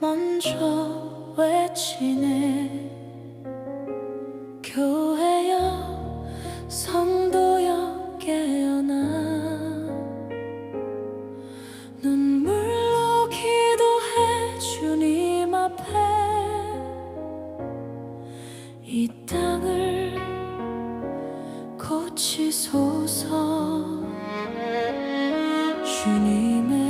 멈춰 외치네 교회여 성도여 깨어나. 눈물로 기도해 주님 앞에. 이 땅을 고치소서. 주님의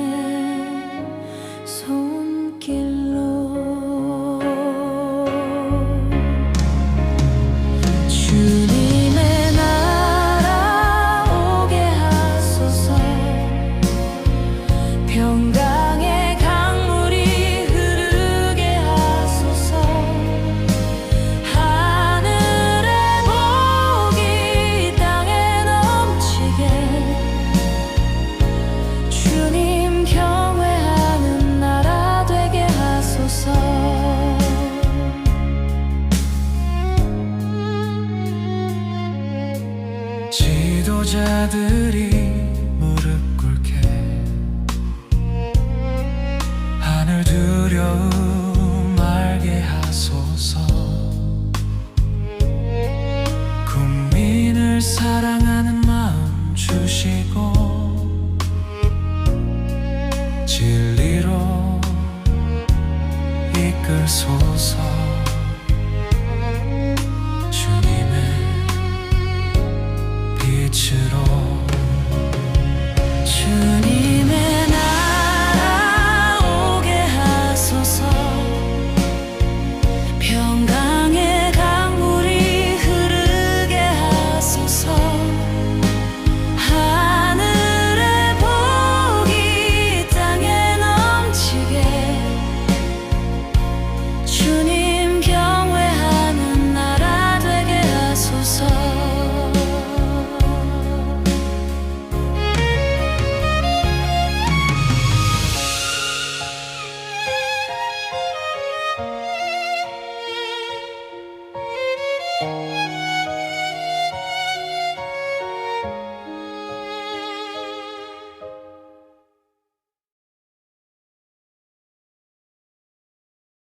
지도자들이 무릎 꿇게. 하늘 두려움 알게 하소서. 국민을 사랑하는 마음 주시고 진리로 이끌소서